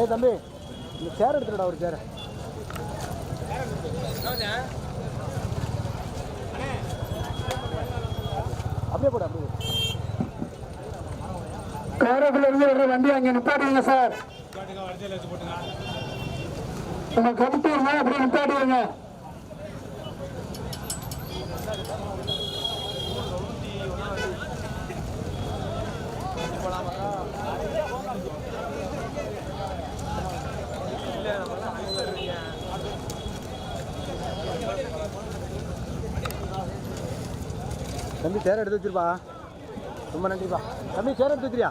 ஏ தம்பி இந்த சேர் எடுத்துடா ஒரு சேர் அப்படியே போட அப்படியே போடு. இருந்து வர்ற வண்டி அங்க நிப்பாட்டுங்க சார். உங்க கமிட்டிங்க அப்படியே நிப்பாட்டுங்க தம்பி சேர் எடுத்து வச்சிருப்பா. ரொம்ப நன்றிப்பா. தம்பி சேர் எடுத்து வச்சிரியா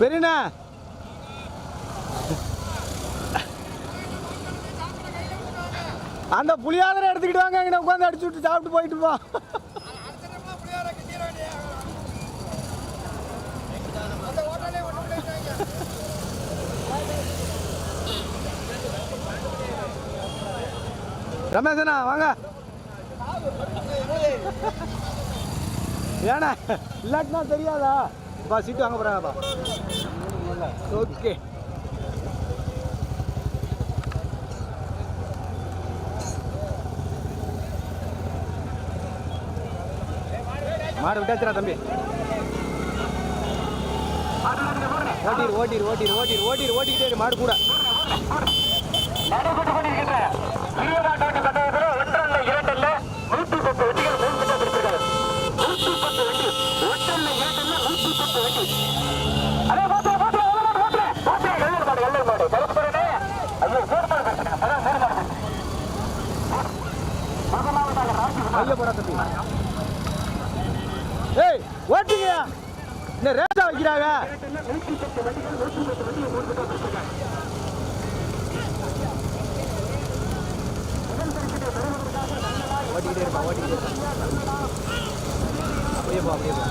பெரியண்ணா. அந்த புளியாதரை எடுத்துக்கிட்டு வாங்க இங்கே உட்காந்து அடிச்சு விட்டு சாப்பிட்டு போயிட்டு போ. ரமேஷண்ணா வாங்க. ஏண்ணா இல்லாட்டினா தெரியாதா? பா சீட்டு வாங்க போகிறாங்கப்பா ஓகே மாடு விட்டாச்சுடா தம்பி. ஓட்டிடு ஓட்டிடு ஓட்டிடு ஓட்டிடு ஓட்டிடு ஓட்டிக்கிட்டே மாடு கூட. நடைபெற்று கொண்டிருக்கின்ற ஏய் ஓட்டுங்க. இந்த ரேட்டா வைக்கிறாங்க? ஓட்டிக்கிட்டே இருப்பா ஓட்டிக்கிட்டே இருப்பா. அப்படியே போ அப்படியே போ.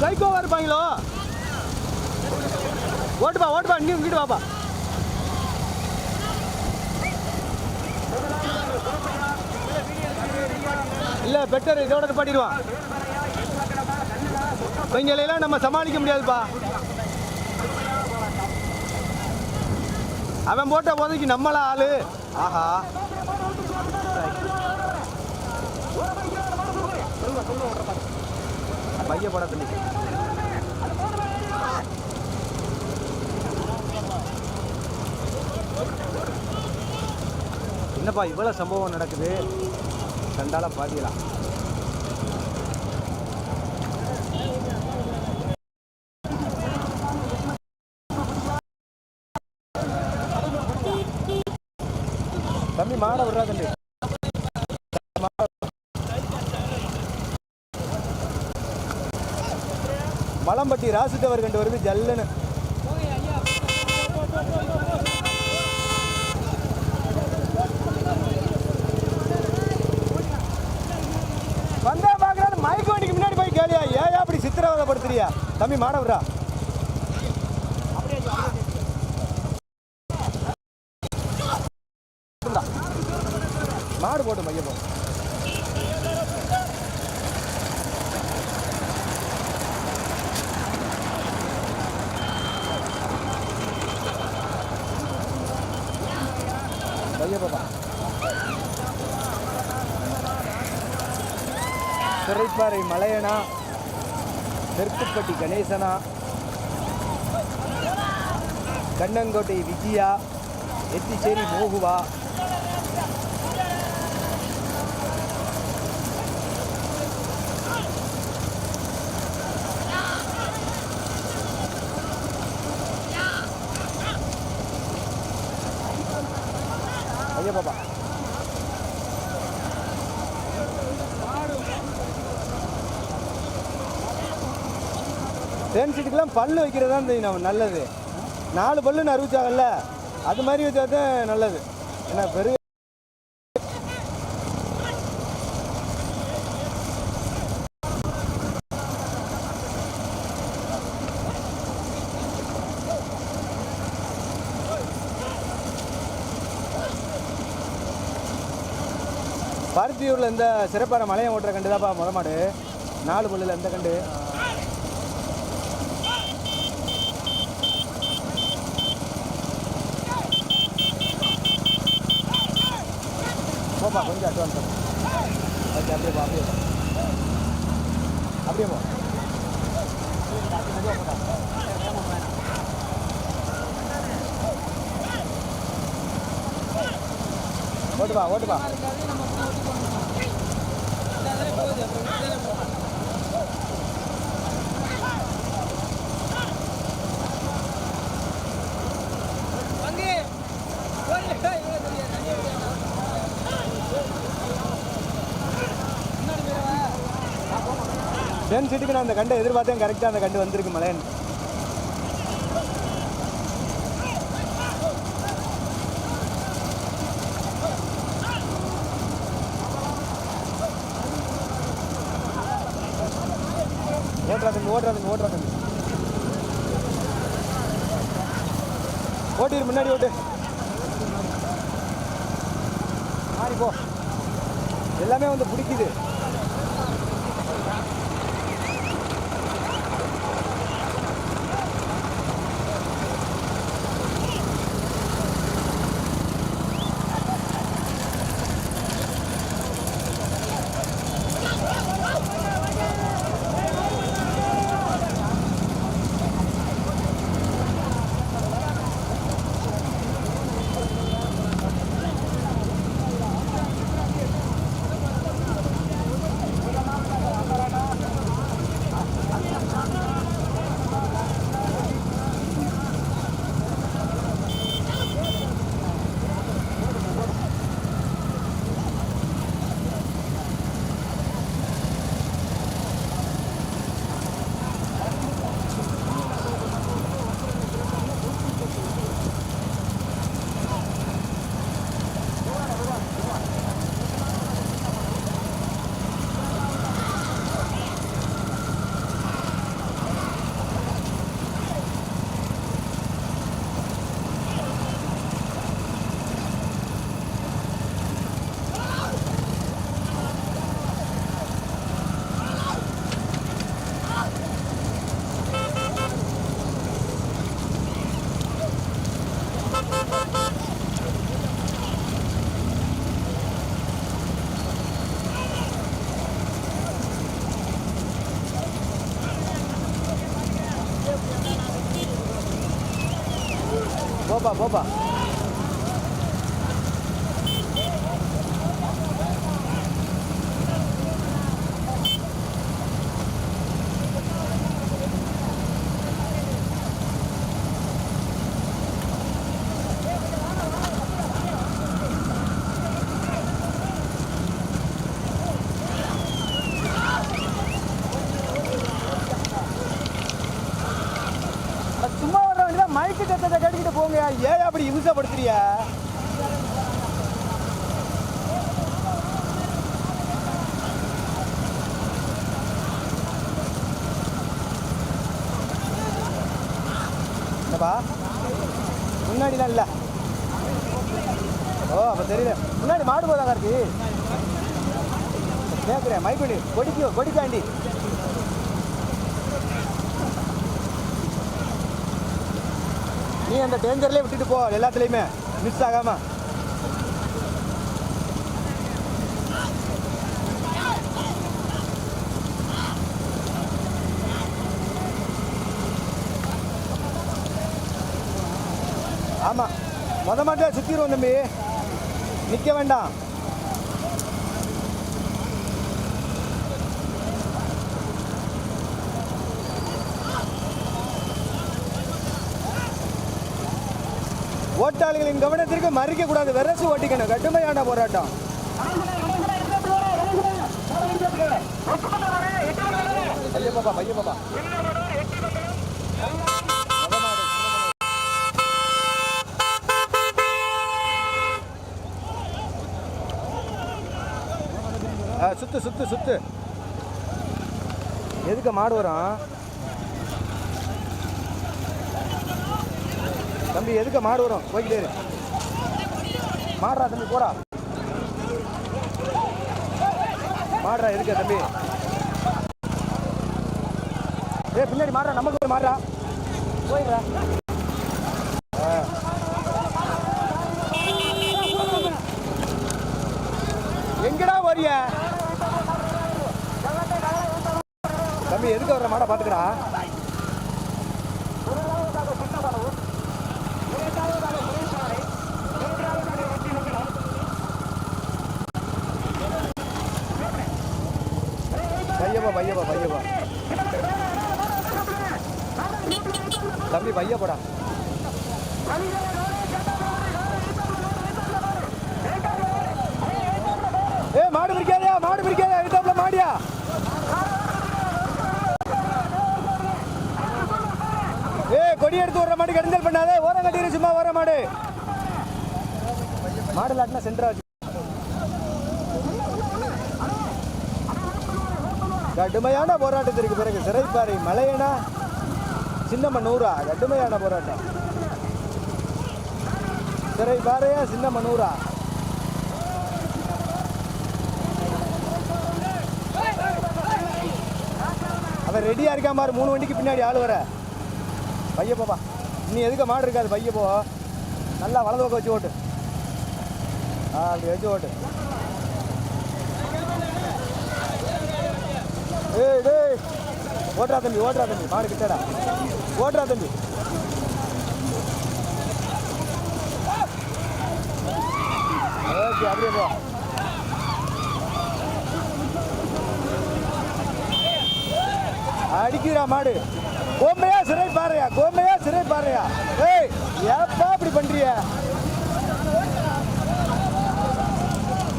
சைக்கோவா இருப்பாங்களோ ஓட்டுப்பா ஓட்டுப்பா நீ இங்கிட்டு வாப்பா. இல்லை பெட்டர் இதோட நிப்பாட்டிடுவான் இவங்களெல்லாம் நம்ம சமாளிக்க முடியாதுப்பா. அவன் போட்ட போதைக்கு நம்மள ஆளு. ஆஹா. பைய போட என்னப்பா இவ்வளோ சம்பவம் நடக்குது? கண்டால பாதிக்கலாம் தம்பி மாட விடுறா தம்பி. மலம்பட்டி ராசித்தவர் கண்டு வருது ஜல்லுன்னு வந்தா பாக்குறாரு மயக்க வண்டிக்கு முன்னாடி போய் கேளியா ஏன் படுத்துறியா தம்பி மாடவரா? மாடு போட்டு மைய போ மைய மலையனா? தெற்குப்பட்டி கணேசனா கண்ணங்கோட்டை விஜயா எத்திச்சேரி மோகுவா ஐயா பாப்பா தேன் சீட்டுக்கெல்லாம் பல்லு வைக்கிறது தான் தெரியும் நல்லது. நாலு பல்லுன்னு அறிவிச்சாங்கல்ல அது மாதிரி வச்சா தான் நல்லது. ஏன்னா பெரிய பருத்தியூரில் இந்த சிறப்பான மலையை ஓட்டுற கண்டு தான்ப்பா முத மாடு. நாலு பல்லில் இந்த கண்டு? போப்பா கொஞ்சம் அட்வான்ஸ் ஓகே அப்படியே போ அப்படியே அப்படியே போ ஓட்டுப்பா ஓட்டுப்பா டென் சீட்டுக்கு நான் அந்த கண்டை எதிர்பார்த்தேன். கரெக்டாக அந்த கண்டு வந்திருக்கு மலையன். ஓட்டுறா தம்பி ஓட்டுறா ஓட்டிடு முன்னாடி ஓட்டு. மாறி போ. எல்லாமே வந்து பிடிக்குது. போப்பா போப்பா அட, சும்மா வர வேண்டியதான் மைக்கு கட்டத்தை கட்டிக்கிட்டு ஏன் அப்படி இம்சப்படுத்துறியா என்னப்பா? முன்னாடிலாம் இல்லை. ஓ அப்போ தெரியல. முன்னாடி மாடு போதாங்க இருக்கு? கேட்குறேன் மைக் பண்ணி கொடிக்கு கொடிக்காண்டி அந்த டேஞ்சர்லேயே விட்டுட்டு போ எல்லாத்துலேயுமே. மிஸ் ஆகாம. ஆமாம் மொத மாட்டே சுற்றிடுவோம் தம்பி. நிற்க வேண்டாம். ஓட்டாளிகளின் கவனத்திற்கு மறிக்க கூடாது. விரசு ஓட்டிக்கணும். கடுமையான போராட்டம். பைய பாப்பா பாப்பா சுத்து சுத்து சுத்து. எதுக்கு மாடு வரும்? தம்பி எதுக்க மாடு வரும்? போய்கிட்டே இரு. மாடுறா தம்பி போடா. மாடுறா எதுக்க தம்பி. ஏ பின்னாடி மாடுறா நமக்கு ஒரு மாடுறா. போயிடுறா. ஆ. எங்கடா வரிய தம்பி எதுக்கு வர்ற மாடை பார்த்துக்கடா? பையப்பா பையப்பா பையப்பா தம்பி பைய ஏ மாடு பிடிக்காதயா மாடு பிடிக்காதயா எடுத்தாப்ல மாடியா? ஏ கொடி எடுத்து வர மாடு கடிஞ்சல் பண்ணாதே ஓரம் கட்டிடு சும்மா வர மாடு. மாடு லாட்டினா சென்டரா வச்சு கடுமையான போராட்டத்திற்கு பிறகு சிறைப்பாறை மலையனா சின்னமனூரா கடுமையான போராட்டம். சிறைப்பாறையா சின்னமனூரா? அவன் ரெடியாக இருக்கான் மாதிரி மூணு வண்டிக்கு பின்னாடி ஆள் வர. பைய போப்பா. நீ எதுக்கு மாடு இருக்காது பைய போ. நல்லா வலது பக்கம் வச்சு ஓட்டு. ஆ அப்படி வச்சு ஓட்டு. ஏய் டேய். ஓட்டுறா தம்பி ஓட்டுறா தம்பி. மாடு கிட்டடா. ஓட்டுறா தம்பி. ஓகே அப்படியே போ. அடிக்கிறா மாடு. கோம்பையா சிறை பாருறியா கோம்பையா சிறை பாருறியா ஏய் ஏப்பா இப்படி பண்றிய?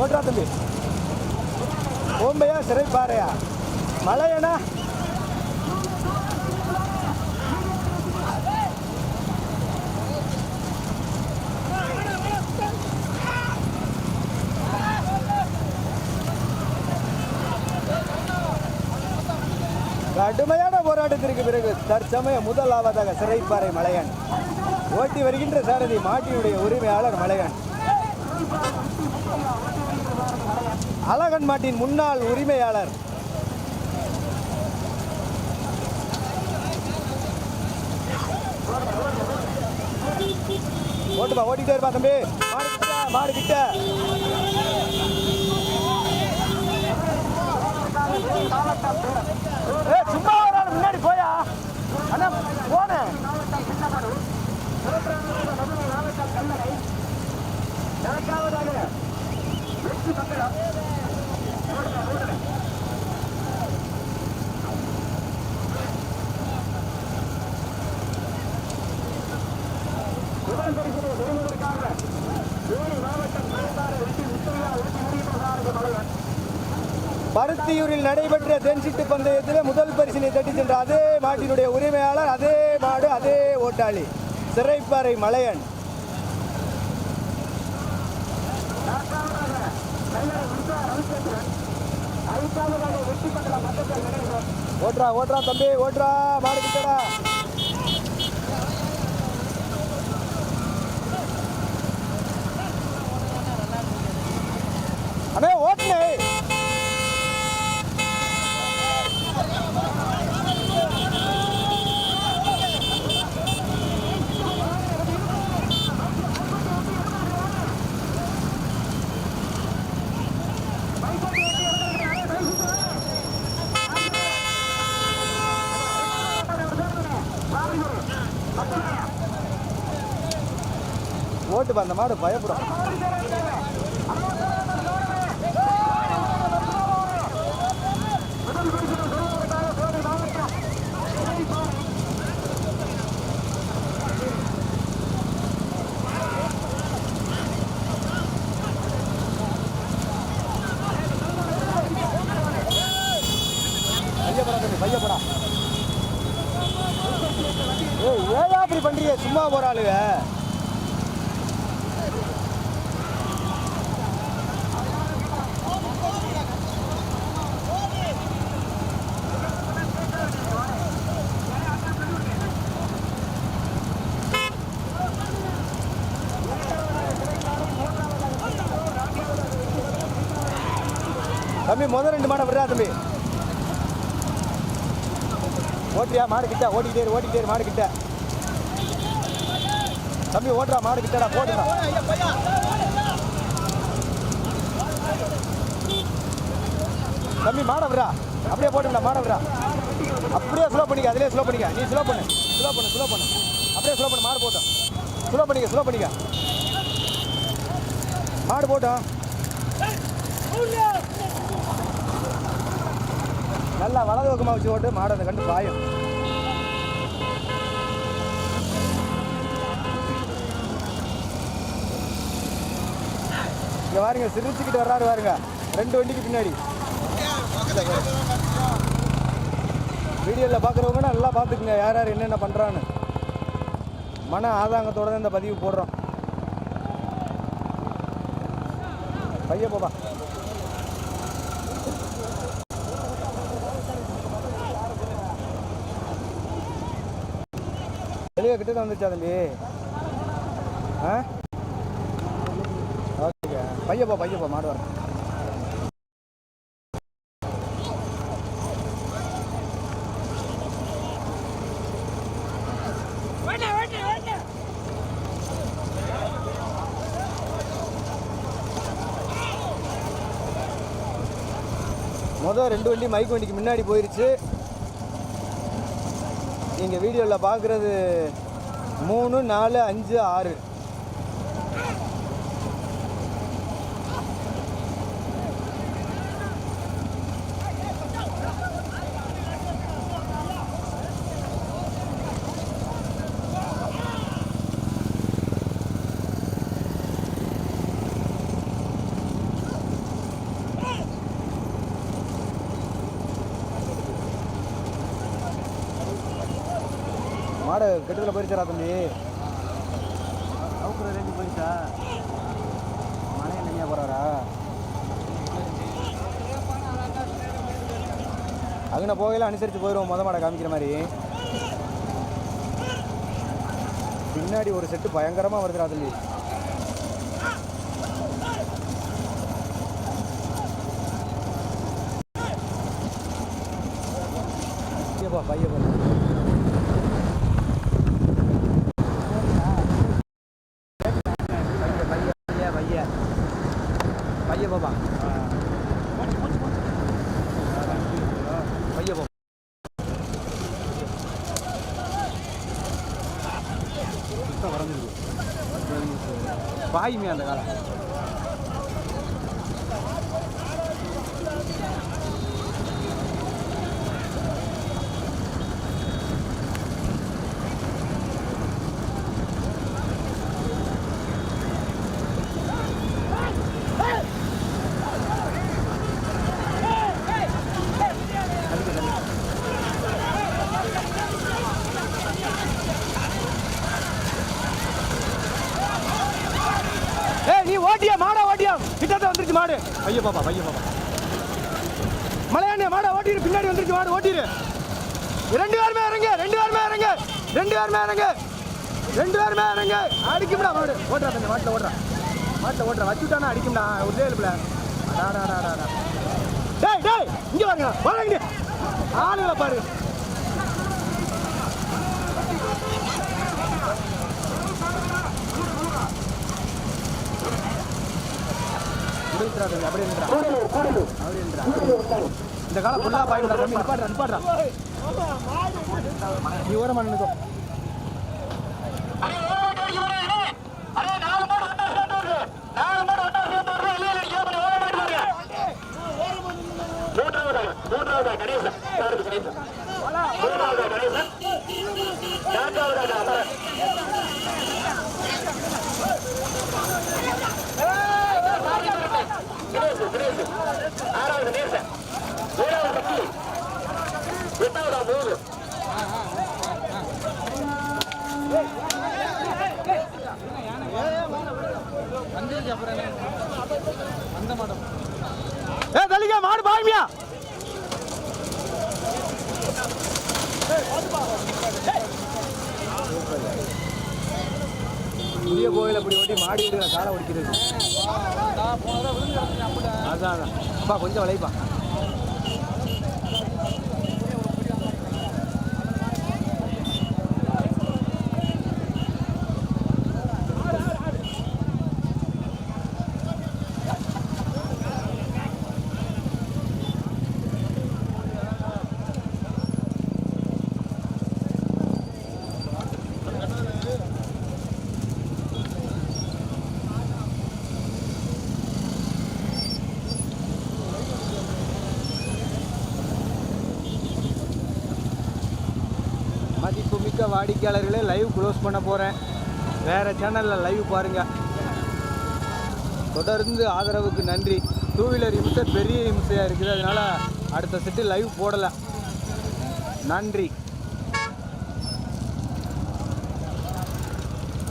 ஓட்டுறா தம்பி. கோம்பையா சிறை மழை மலையனா கடுமையான போராட்டத்திற்கு பிறகு தற்சமய முதலாவதாக சிறைப்பாறை மலையன். ஓட்டி வருகின்ற சாரதி மாட்டினுடைய உரிமையாளர் மலையன். அழகன் மாட்டின் முன்னாள் உரிமையாளர் இருப்பா ஓடிக்கிட்டே இருப்பா தம்பி. மாடு கிட்ட மாடு கிட்ட சும்மா ஒரு ஆள் முன்னாடி போயா? அண்ணா போன. Thank you. பருத்தியூரில் நடைபெற்ற தென்சிட்டு பந்தயத்தில் முதல் பரிசினை தட்டி சென்ற அதே மாட்டினுடைய உரிமையாளர் அதே மாடு அதே ஓட்டாளி சிறைப்பாறை மலையன். ஓட்றா ஓட்றா தம்பி ஓட்றா மாடு கிட்டடா அண்ணே ஓட்டுனே மாடு பயப்படும். பையப்படா பையப்படா. ஏய் ஏயா அப்படி பண்றீங்க? சும்மா போற ஆளுங்க தம்பி முதல் ரெண்டு மாடை விடுறா தம்பி. ஓட்டுறியா? மாடு கிட்ட. ஓடிக்கிட்டே இரு ஓட்டிக்கிட்டே மாடு கிட்ட. தம்பி ஓட்டுறா மாடு கிட்டடா போட்டுடா தம்பி மாடை விடுறா. அப்படியே போட்டுடா மாடை விடுறா. அப்படியே ஸ்லோ பண்ணிக்க அதிலே ஸ்லோ பண்ணிக்க. நீ ஸ்லோ பண்ணு ஸ்லோ பண்ணு ஸ்லோ பண்ணு. அப்படியே ஸ்லோ பண்ணு மாடு போட்டோம். ஸ்லோ பண்ணிக்க ஸ்லோ பண்ணிக்க. மாடு போட்டோம். நல்லா வலது பக்கமாக வச்சு ஓட்டு மாடு அந்த கண்டு பாயும். இங்கே பாருங்க சிரிச்சுக்கிட்டு வர்றாரு பாருங்க. ரெண்டு வண்டிக்கு பின்னாடி. வீடியோவில் பார்க்குறவங்க நல்லா பார்த்துக்குங்க யார் யார் என்னென்ன பண்ணுறான்னு மன ஆதாங்கத்தோட தான் இந்த பதிவு போடுறோம். பையன் போப்பா. வெளியே கிட்ட தான் வந்துச்சா தம்பி? ஆ? ஓகே. பையப்பா பையப்பா மாடு வரேன். மொதல் ரெண்டு வண்டி மைக் வண்டிக்கு முன்னாடி போயிருச்சு. நீங்கள் வீடியோவில் பார்க்குறது மூணு நாலு அஞ்சு ஆறு. மாடை கெட்டதில் போயிருச்சாரா தம்பி அவுக்குற ரேஞ்சு போயிருச்சா மனையை நினையா போகிறாரா அங்கே போகையில் அனுசரித்து போயிடுவோம் மொத மாடை காமிக்கிற மாதிரி. பின்னாடி ஒரு செட்டு பயங்கரமாக வருதுடா தம்பி பையப்பா பையப்பா பைய பைய பைய பைய பாப்பா பைய பாப்பா பாயுமே அந்த காலம் மாடு பைய பாப்பா பையன் பாப்பா. மலையாண்ணே மாடை ஓட்டிடு பின்னாடி வந்துருச்சு மாடு ஓட்டிடு. ரெண்டு பேருமே இறங்க ரெண்டு பேருமே இறங்க ரெண்டு பேருமே இறங்க ரெண்டு பேருமே இறங்க. அடிக்கும்டா மாடு. ஓட்டுறா தம்பி மாட்டில் ஓட்டுறா மாட்டில் ஓட்டுறா வச்சுட்டானா அடிக்கும்டா. ஒரு இல்லைப்ல அடாடாடாடா டேய் டேய் இங்கே வாங்க வாங்க ஆளுங்களை பாரு அப்படியே நின்றா, அப்படியே நின்றா. கூடலூர் கூடலூர் அப்படியே நின்றா. கூடலூர் தான் இந்த காலம் ஃபுல்லா பாய்ந்தா தம்பி நிப்பாடுறா நிப்பாடுறா நீ ஓரமா நின்னுக்கோ அடே ஓரமாட்டு அடிக்க வரேன் அடே நாலு மாடு ஒட்டா சேர்ந்து வருது நாலு இந்த ஒட்டா சேர்ந்து பாயிடுறா தம்பி நிப்பாடுறா நிப்பாடுறா நீ வரீங்க மூன்றாவதாக மூன்றாவதாக கணேசன். சாருக்கு கணேசன். மூன்றாவதாக கணேசன். மூணு ஏ தலிகா மாடு பாய்மியா? புதிய கோயில் அப்படி ஓட்டி மாடி எடுக்கிற காலை ஓடிக்கிறது அதான் அதான். அப்பா கொஞ்சம் விளைப்பா. வாடிக்கையாளர்களே லைவ் க்ளோஸ் பண்ண போகிறேன் வேறு சேனலில் லைவ் பாருங்கள் தொடர்ந்து ஆதரவுக்கு நன்றி. டூ வீலர் இம்சை பெரிய இம்சையாக இருக்குது. அதனால் அடுத்த செட்டு லைவ் போடலை. நன்றி.